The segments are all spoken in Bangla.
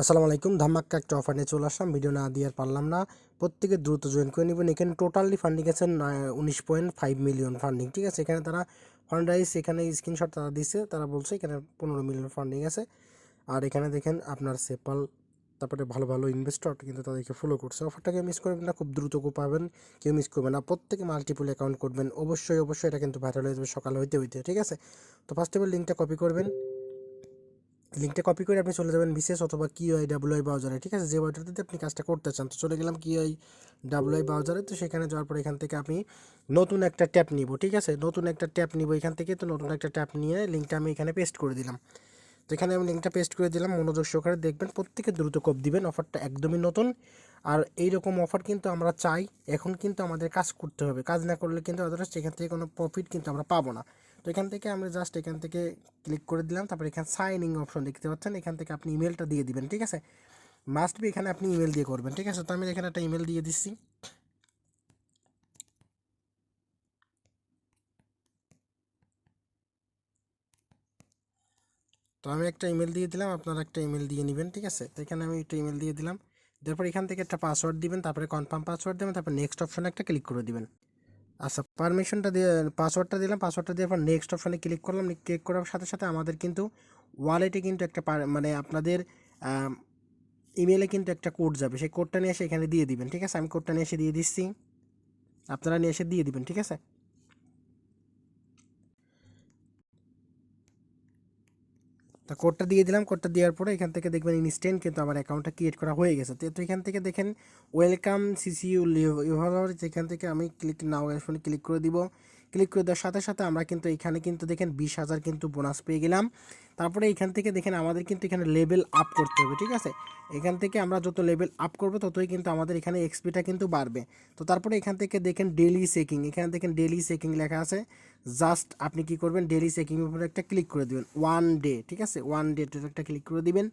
আসসালামু আলাইকুম, ধামাক্কা একটা অফার নিয়ে চলে আসলাম। ভিডিও না দিয়ে আর পারলাম না। প্রত্যেকে দ্রুত জয়েন করে নেবেন। এখানে টোটালি ফান্ডিং আছে উনিশ পয়েন্ট ফাইভ মিলিয়ন ফান্ডিং ঠিক আছে? এখানে তারা ফান্ড রাইস এখানে স্ক্রিনশট তারা দিচ্ছে তারা বলছে এখানে পনেরো মিলিয়ন ফান্ডিং আছে। আর এখানে দেখেন আপনার সেপাল তারপরে ভালো ভালো ইনভেস্টর কিন্তু তাদেরকে ফলো করছে। অফারটাকে মিস করবেন না, খুব দ্রুত পাবেন, কেউ মিস করবেন না। প্রত্যেকে মাল্টিপল অ্যাকাউন্ট করবেন। অবশ্যই অবশ্যই এটা কিন্তু ভাইরাল হয়ে যাবে সকাল হইতে হইতে, ঠিক আছে? তো ফার্স্ট অফ অল লিঙ্কটা কপি করবেন। লিঙ্কটা কপি করে আপনি চলে যাবেন বিশেষ অথবা কি ওয়াই ডাব্লু আই ব্রাউজারে ঠিক আছে? যে ওয়াইটাতে আপনি কাজটা করতে চান, তো চলে গেলাম কি ওয়াই ডাব্লু আই ব্রাউজারে তো সেখানে যাওয়ার পর এখান থেকে আপনি নতুন একটা ট্যাপ নিব, ঠিক আছে? নতুন একটা ট্যাপ নিব এখান থেকে, তো নতুন একটা ট্যাপ নিয়ে লিঙ্কটা আমি এখানে পেস্ট করে দিলাম। তো এখানে আমি লিঙ্কটা পেস্ট করে দিলাম, মনোযোগ সহকারে দেখবেন, প্রত্যেকে দ্রুত কোপ দিবেন অফারটা একদমই নতুন। আর এই রকম অফার কিন্তু আমরা চাই, এখন কিন্তু আমাদের কাজ করতে হবে। কাজ না করলে কিন্তু আদারস এখান থেকে কোনো প্রফিট কিন্তু আমরা পাবো না। তো এখান থেকে আমরা জাস্ট এখান থেকে ক্লিক করে দিলাম, তারপরে এখানে সাইন ইন অপশন দেখতে পাচ্ছেন, এখান থেকে আপনি ইমেলটা দিয়ে দিবেন, ঠিক আছে? মাস্ট বি এখানে আপনি ইমেল দিয়ে করবেন, ঠিক আছে? তো আমি এখানে একটা ইমেল দিয়ে দিচ্ছি। তো আমি একটা ইমেল দিয়ে দিলাম, আপনারা একটা ইমেল দিয়ে নেবেন, ঠিক আছে? তো এখানে আমি একটা ইমেল দিয়ে দিলাম। তারপর এখান থেকে একটা পাসওয়ার্ড দিবেন, তারপরে কনফার্ম পাসওয়ার্ড দেবেন, তারপর নেক্সট অপশনে একটা ক্লিক করে দিবেন। আচ্ছা পারমিশনটা দিয়ে পাসওয়ার্ডটা দিলাম পাসওয়ার্ডটা দিয়ে পর নেক্সট অপশানে ক্লিক করলাম ক্লিক করার সাথে সাথে আমাদের কিন্তু ওয়ালেটে কিন্তু একটা মানে আপনাদের ইমেলে কিন্তু একটা কোড যাবে। সেই কোডটা নিয়ে এসে এখানে দিয়ে দিবেন, ঠিক আছে? আমি কোডটা নিয়ে এসে দিয়ে দিচ্ছি। আপনারা নিয়ে এসে দিয়ে দিবেন, ঠিক আছে? তো কোডটা দিয়ে দিলাম কোডটা দেওয়ার পরে এখান থেকে দেখবেন ইনস্ট্যান্ট কিন্তু আমার অ্যাকাউন্টটা ক্রিয়েট করা হয়ে গেছে। তো এখান থেকে দেখেন ওয়েলকাম সিসিউ লিভ ইউভার যেখান থেকে আমি ক্লিক নাও ফোনে ক্লিক করে দিব। ক্লিক করে দেওয়ার সাথে সাথে আমরা কিন্তু এখানে কিন্তু দেখেন বিশ হাজার কিন্তু বোনাস পেয়ে গেলাম। তারপরে এখান থেকে দেখেন আমাদের কিন্তু এখানে লেভেল আপ করতে হবে, ঠিক আছে? এখান থেকে আমরা যত লেভেল আপ করব, ততই কিন্তু আমাদের এখানে এক্সপিটা কিন্তু বাড়বে। তো তারপরে এখান থেকে দেখেন ডেলি চেকিং এখানে দেখেন ডেলি চেকিং লেখা আছে। জাস্ট আপনি কি করবেন? ডেলি চেকিংয়ের উপরে একটা ক্লিক করে দেবেন ওয়ান ডে ঠিক আছে? ওয়ান ডে একটা ক্লিক করে দিবেন।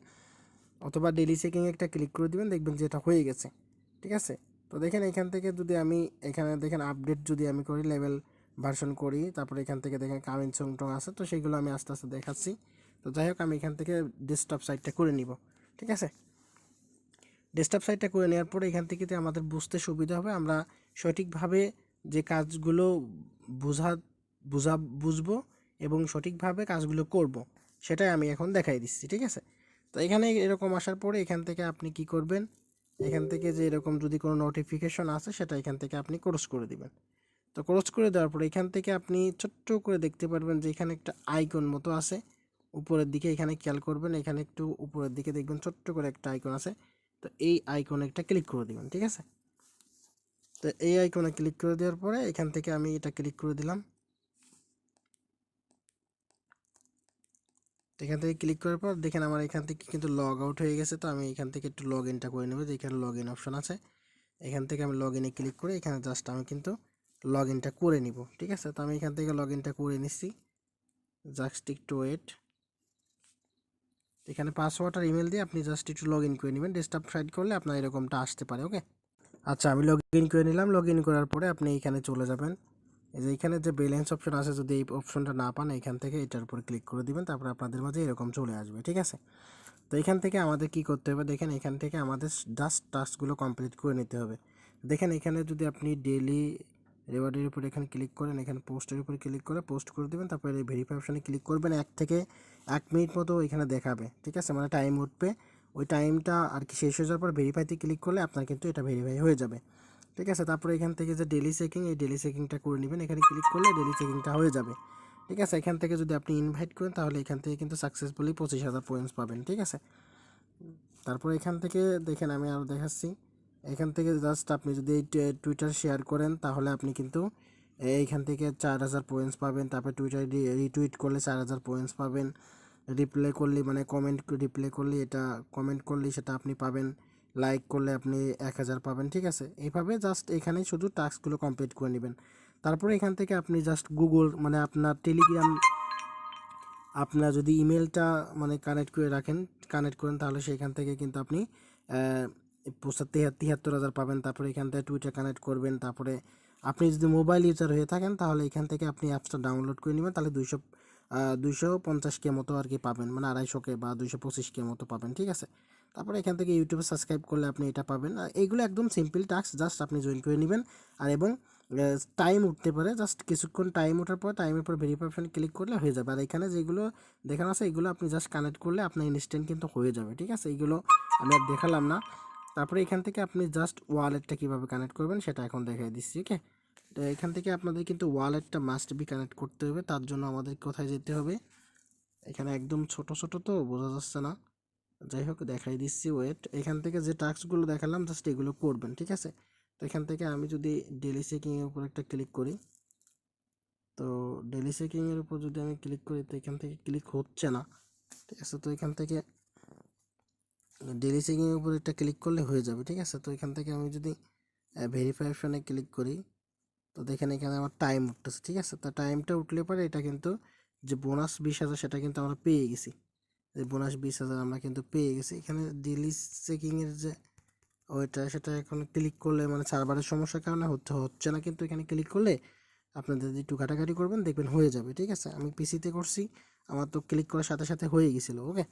অথবা ডেলি চেকিং একটা ক্লিক করে দিবেন, দেখবেন যেটা হয়ে গেছে, ঠিক আছে? তো দেখেন এখান থেকে যদি আমি, এখানে দেখেন আপডেট যদি আমি করি লেভেল ভার্সন করি, তারপরে এখান থেকে দেখেন কামিন টং আছে, তো সেগুলো আমি আস্তে আস্তে দেখাচ্ছি। তো যাই হোক, আমি এখান থেকে ডেস্কটপ সাইটটা করে নিব, ঠিক আছে? ডেস্কটপ সাইটটা করে নেওয়ার পরে এখান থেকে আমাদের বুঝতে সুবিধা হবে, আমরা সঠিকভাবে যে কাজগুলো বোঝা, বুঝা, বুঝব এবং সঠিকভাবে কাজগুলো করব, সেটাই আমি এখন দেখাই দিচ্ছি, ঠিক আছে? তো এখানে এরকম আসার পরে এখান থেকে আপনি কি করবেন? এখান থেকে যে এরকম যদি কোনো নোটিফিকেশন আসে, সেটা এখান থেকে আপনি ক্রস করে দিবেন। তো ক্রস করে দেওয়ার পরে এখান থেকে আপনি ছোট্ট করে দেখতে পারবেন যে এখানে একটা আইকন মতো আছে। উপরের দিকে এখানে খেয়াল করবেন, এখানে একটু উপরের দিকে দেখবেন ছোট্ট করে একটা আইকন আছে। তো এই আইকনে একটা ক্লিক করে দিবেন, ঠিক আছে? তো এই আইকনে ক্লিক করে দেওয়ার পরে এখান থেকে আমি এটা ক্লিক করে দিলাম। এখান থেকে ক্লিক করার পর দেখেন আমার এখান থেকে কিন্তু লগ আউট হয়ে গেছে। তো আমি এখান থেকে একটু লগ ইনটা করে নেব, যে এখানে লগ ইন অপশন আছে। এখান থেকে আমি লগ ইনে ক্লিক করে এখানে জাস্ট আমি কিন্তু লগ ইনটা করে নিব, ঠিক আছে? তো আমি এখান থেকে লগ ইনটা করে নিচ্ছি জাস্ট একটু ওয়েট এখানে পাসওয়ার্ড আর ইমেল দিয়ে আপনি জাস্ট একটু লগ ইন করে নেবেন। ডেস্কটপ সাইড করলে আপনার এরকমটা আসতে পারে ওকে আচ্ছা আমি লগ ইন করে নিলাম। লগ ইন করার পরে আপনি এখানে চলে যাবেন। এই যে এখানে যে ব্যালেন্স অপশন আছে, যদি এই অপশনটা না পান, এখান থেকে এটার উপর ক্লিক করে দিবেন। তারপর আপনাদের মাঝে এরকম চলে আসবে, ঠিক আছে? তো এখান থেকে আমাদের কি করতে হবে? দেখেন, এখান থেকে আমাদের জাস্ট টাস্কগুলো কমপ্লিট করে নিতে হবে। দেখেন, এখানে যদি আপনি ডেলি রেওয়ার্ডের উপর এখানে ক্লিক করেন, এখানে পোস্টের উপর ক্লিক করে পোস্ট করে দেবেন, তারপরে এই ভেরিফাই অপশানে ক্লিক করবেন, এক থেকে এক মিনিট মতো এখানে দেখাবে, ঠিক আছে? মানে টাইম উঠবে, ওই টাইমটা আর কি শেষ হয়ে যাওয়ার পর ভেরিফাইতে ক্লিক করলে আপনার কিন্তু এটা ভেরিফাই হয়ে যাবে, ঠিক আছে? তারপরে এখান থেকে যে ডেলি চেকিং এই ডেলি চেকিংটা করে নেবেন, এখানে ক্লিক করলে ডেলি চেকিংটা হয়ে যাবে, ঠিক আছে? এখান থেকে যদি আপনি ইনভাইট করেন, তাহলে এখান থেকে কিন্তু সাকসেসফুলি পঁচিশ হাজার পয়েন্টস পাবেন, ঠিক আছে? তারপর এখান থেকে দেখেন আমি আরও দেখাচ্ছি এখান থেকে জাস্ট আপনি যদি এই টুইটার শেয়ার করেন, তাহলে আপনি কিন্তু এইখান থেকে চার হাজার পয়েন্টস পাবেন। তারপর টুইটার রিটুইট করলে চার হাজার পয়েন্টস পাবেন। রিপ্লাই করলে মানে কমেন্ট রিপ্লাই করলে, এটা কমেন্ট করলে সেটা আপনি পাবেন। লাইক করলে আপনি এক হাজার পাবেন, ঠিক আছে? এইভাবে জাস্ট এখানে শুধু টাস্কগুলো কমপ্লিট করে নেবেন। তারপরে এখান থেকে আপনি জাস্ট গুগল মানে আপনার টেলিগ্রাম আপনার যদি ইমেলটা মানে কানেক্ট করে রাখেন কানেক্ট করেন, তাহলে সেখান থেকে কিন্তু আপনি তিয়াত্তর হাজার পাবেন, তারপরে এখান থেকে টুইটার কানেক্ট করবেন, তারপরে আপনি যদি মোবাইল ইউজার হয়ে থাকেন, তাহলে এখান থেকে আপনি অ্যাপসটা ডাউনলোড করে নেবেন, তাহলে দুইশো দুইশো পঞ্চাশ কে মতো আর কি পাবেন মানে আড়াইশো কে বা দুইশো পঁচিশ কে মতো পাবেন, ঠিক আছে? তারপরে এখান থেকে ইউটিউবে সাবস্ক্রাইব করলে আপনি এটা পাবেন। আর এইগুলো একদম সিম্পল টাস্ক জাস্ট আপনি জয়েন করে নেবেন। আর এবং টাইম উঠতে পারে জাস্ট কিছুক্ষণ টাইম ওঠার পর টাইমের পর ভেরিফাই অপশানে ক্লিক করলে হয়ে যাবে। আর এখানে যেগুলো দেখানো আছে, এগুলো আপনি জাস্ট কানেক্ট করলে আপনার ইনস্ট্যান্ট কিন্তু হয়ে যাবে, ঠিক আছে? এইগুলো আমি আর দেখালাম না। তারপরে এখান থেকে আপনি জাস্ট ওয়ালেটটা কীভাবে কানেক্ট করবেন সেটা এখন দেখাই দিচ্ছি ওকে তো এখান থেকে আপনাদের কিন্তু ওয়ালেটটা মাস্ট বি কানেক্ট করতে হবে, তার জন্য আমাদের কোথায় যেতে হবে? এখানে একদম ছোট ছোট তো, বোঝা যাচ্ছে না। যাই হোক, দেখাই দিচ্ছি ওয়েট এখান থেকে যে টাস্কগুলো দেখালাম জাস্ট এগুলো করবেন, ঠিক আছে? তো এখান থেকে আমি যদি ডেলি চেকিংয়ের উপর একটা ক্লিক করি, তো ডেলি চেকিংয়ের উপর যদি আমি ক্লিক করি, তো এখান থেকে ক্লিক হচ্ছে না, ঠিক আছে? তো এখান থেকে ডেলি চেকিংয়ের উপর একটা ক্লিক করলে হয়ে যাবে, ঠিক আছে? তো এখান থেকে আমি যদি ভেরিফাই ক্লিক করি, তো দেখেন এখানে আমার টাইম উঠতেছে, ঠিক আছে? তো টাইমটা উঠলে পরে এটা কিন্তু যে বোনাস বিশ হাজার সেটা কিন্তু আমরা পেয়ে গেছি। যে বোনাস বিশ হাজার আমরা কিন্তু পেয়ে গেছি। এখানে ডেলি চেকিংয়ের যে ওইটা, সেটা এখন ক্লিক করলে মানে সার্ভারের সমস্যার কারণে হচ্ছে হচ্ছে না, কিন্তু এখানে ক্লিক করলে আপনাদের যদি একটু ঘাটাঘাটি করবেন, দেখবেন হয়ে যাবে, ঠিক আছে? আমি পিসিতে করছি, আমার তো ক্লিক করার সাথে সাথে হয়ে গেছিল ওকে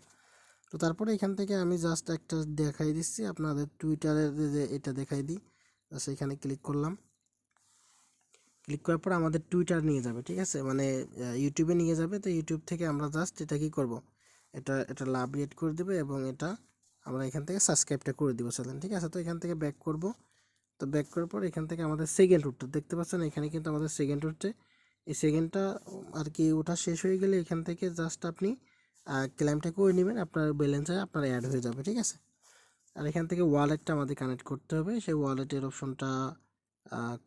তো তারপরে এখান থেকে আমি জাস্ট একটা দেখাই দিচ্ছি। আপনাদের টুইটারের যে এটা দেখাই দিই। জাস্ট এখানে ক্লিক করলাম। ক্লিক করার পর আমাদের টুইটার নিয়ে যাবে, ঠিক আছে? মানে ইউটিউবে নিয়ে যাবে। তো ইউটিউব থেকে আমরা জাস্ট এটা কি করব? এটা এটা লাভ রেট করে দেবে এবং এটা আমরা এখান থেকে সাবস্ক্রাইবটা করে দিব চ্যানেল ঠিক আছে? তো এখান থেকে ব্যাক করব। তো ব্যাক করার পর এখান থেকে আমাদের সেকেন্ড উঠতে দেখতে পাচ্ছেন? এখানে কিন্তু আমাদের সেকেন্ড উঠছে এই সেকেন্ডটা আর কি ওটা শেষ হয়ে গেলে এখান থেকে জাস্ট আপনি ক্লাইমটা করে নেবেন, আপনার ব্যালেন্সে আপনার অ্যাড হয়ে যাবে, ঠিক আছে? আর এখান থেকে ওয়ালেটটা আমাদের কানেক্ট করতে হবে। সেই ওয়ালেটের অপশনটা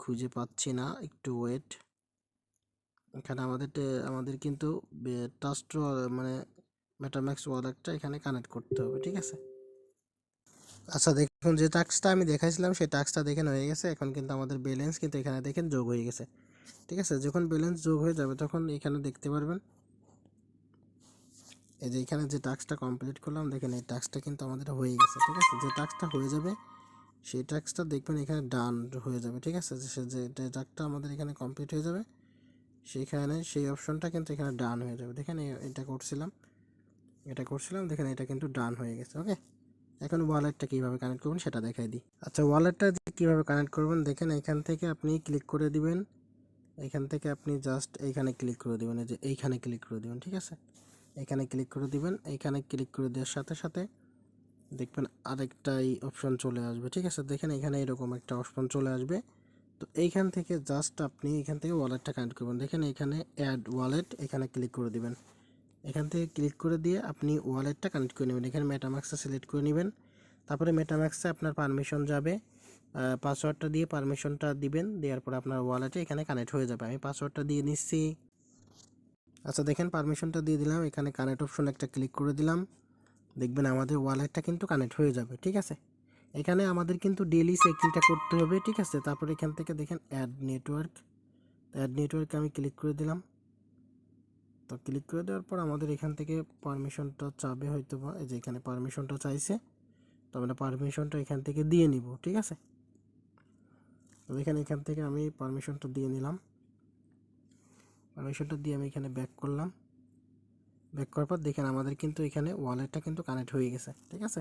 খুঁজে পাচ্ছি না, একটু ওয়েট এখানে আমাদের আমাদের কিন্তু টাস্ট মানে মেটাম্যাক্স ওয়ালেটটা এখানে কানেক্ট করতে হবে, ঠিক আছে? আচ্ছা দেখুন যে টাস্কটা আমি দেখাইছিলাম, সেই টাস্কটা দেখেন হয়ে গেছে। এখন কিন্তু আমাদের ব্যালেন্স কিন্তু এখানে দেখেন যোগ হয়ে গেছে, ঠিক আছে? যখন ব্যালেন্স যোগ হয়ে যাবে, তখন এখানে দেখতে পারবেন এই যে এখানে যে টাস্কটা কমপ্লিট করলাম, দেখেন এই টাস্কটা কিন্তু আমাদের হয়ে গেছে, ঠিক আছে? যে টাস্কটা হয়ে যাবে, সেই টাস্কটা দেখবেন এখানে ডান হয়ে যাবে, ঠিক আছে? যে যে টাস্কটা আমাদের এখানে কমপ্লিট হয়ে যাবে সেইখানে সেই অপশনটা কিন্তু এখানে ডান হয়ে যাবে। দেখেন এটা করছিলাম এটা করছিলাম, দেখেন এটা কিন্তু ডান হয়ে গেছে ওকে এখন ওয়ালেটটা কীভাবে কানেক্ট করবেন সেটা দেখাই দিই। আচ্ছা ওয়ালেটটা কীভাবে কানেক্ট করবেন? দেখেন এখান থেকে আপনি ক্লিক করে দিবেন, এখান থেকে আপনি জাস্ট এইখানে ক্লিক করে দেবেন, এই যে এইখানে ক্লিক করে দেবেন, ঠিক আছে? এখানে ক্লিক করে দিবেন। এইখানে ক্লিক করে দেওয়ার সাথে সাথে দেখবেন আরেকটাই অপশন চলে আসবে। ঠিক আছে? দেখেন এখানে এরকম একটা অপশন চলে আসবে। তো এইখান থেকে জাস্ট আপনি এখান থেকে ওয়ালেটটা কানেক্ট করবেন। দেখেন এখানে অ্যাড ওয়ালেট এখানে ক্লিক করে দিবেন। এখান থেকে ক্লিক করে দিয়ে আপনি ওয়ালেটটা কানেক্ট করে নেবেন। এখানে মেটাম্যাক্সটা সিলেক্ট করে নেবেন। তারপরে মেটাম্যাক্সে আপনার পারমিশন যাবে। পাসওয়ার্ডটা দিয়ে পারমিশনটা দিবেন। দেওয়ার পর আপনার ওয়ালেটে এখানে কানেক্ট হয়ে যাবে। আমি পাসওয়ার্ডটা দিয়ে নিচ্ছি। আচ্ছা দেখেন পারমিশনটা দিয়ে দিলাম। এখানে কানেক্ট অপশন একটা ক্লিক করে দিলাম। দেখবেন আমাদের ওয়ালেটটা কিন্তু কানেক্ট হয়ে যাবে, ঠিক আছে? এখানে আমাদের কিন্তু ডেলি চেকিংটা করতে হবে, ঠিক আছে? তারপর এখান থেকে দেখেন অ্যাড নেটওয়ার্ক অ্যাড নেটওয়ার্কে আমি ক্লিক করে দিলাম। তো ক্লিক করে দেওয়ার পর আমাদের এখান থেকে পারমিশনটা চাবে হয়তো বা, এই যে এখানে পারমিশনটা চাইছে। তো আমরা পারমিশনটা এখান থেকে দিয়ে নিব, ঠিক আছে? তো দেখেন এখান থেকে আমি পারমিশনটা দিয়ে নিলাম। পারমিশনটা দিয়ে আমি এখানে ব্যাক করলাম। ব্যাক করার পর দেখেন আমাদের কিন্তু এখানে ওয়ালেটটা কিন্তু কানেক্ট হয়ে গেছে, ঠিক আছে?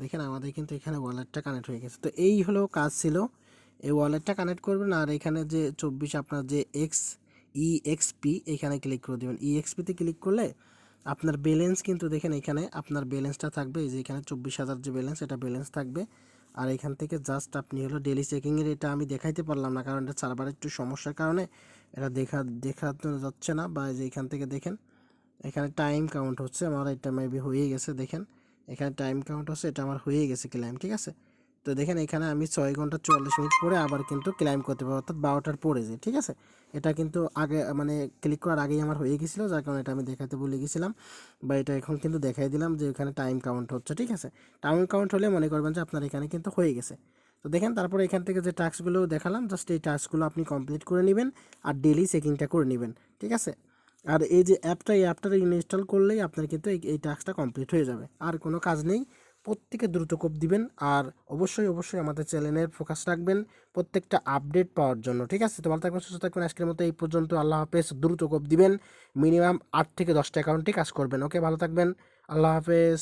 দেখেন আমাদের কিন্তু এখানে ওয়ালেটটা কানেক্ট হয়ে গেছে। তো এই হলো কাজ ছিল। এই ওয়ালেটটা কানেক্ট করবেন আর এখানে যে চব্বিশ আপনার যে এক্স ইএক্সপি এখানে ক্লিক করে দেবেন। ইএক্সপিতে ক্লিক করলে আপনার ব্যালেন্স কিন্তু দেখেন এখানে আপনার ব্যালেন্সটা থাকবে। এই যে এখানে চব্বিশ হাজার যে ব্যালেন্স এটা ব্যালেন্স থাকবে। আর এখান থেকে জাস্ট আপনি হলো ডেলি চেকিংয়ের এটা আমি দেখাইতে পারলাম না, কারণ এটা সার্ভারের একটু সমস্যার কারণে। এটা দেখা, দেখাতে যাচ্ছে না বা যে এখান থেকে দেখেন, এখানে টাইম কাউন্ট হচ্ছে, আমার এটা মেবি হয়ে গেছে, দেখেন। এখানে টাইম কাউন্ট হচ্ছে, এটা আমার হয়ে গেছে ক্লাইম ঠিক আছে? তো দেখেন এখানে আমি ছয় ঘণ্টা চুয়াল্লিশ মিনিট পরে আবার কিন্তু ক্লাইম করতে পারব, অর্থাৎ বারোটার পরে যে, ঠিক আছে? এটা কিন্তু আগে মানে ক্লিক করার আগেই আমার হয়ে গেছিল, যার কারণে এটা আমি দেখাতে ভুলে গেছিলাম বা এটা এখন কিন্তু দেখাই দিলাম যে এখানে টাইম কাউন্ট হচ্ছে, ঠিক আছে? টাইম কাউন্ট হলে মনে করবেন যে আপনার এখানে কিন্তু হয়ে গেছে। তো দেখেন তারপরে এখান থেকে যে টাস্কগুলো দেখালাম জাস্ট এই টাস্কগুলো আপনি কমপ্লিট করে নেবেন আর ডেলি চেকিংটা করে নেবেন, ঠিক আছে? আর এই যে অ্যাপটা এই অ্যাপটা ইনস্টল করলেই আপনার কিন্তু এই টাস্কটা কমপ্লিট হয়ে যাবে। আর কোনো কাজ নেই, প্রত্যেকে দ্রুত কোপ দিবেন আর অবশ্যই অবশ্যই আমাদের চ্যানেলের ফোকাস রাখবেন প্রত্যেকটা আপডেট পাওয়ার জন্য, ঠিক আছে? তো ভালো থাকবেন, সুস্থ থাকবেন, আজকের মতো এই পর্যন্ত আল্লাহ হাফেজ। দ্রুত কোপ দিবেন মিনিমাম আট থেকে দশটা অ্যাকাউন্টে কাজ করবেন ওকে ভালো থাকবেন, আল্লাহ হাফেজ।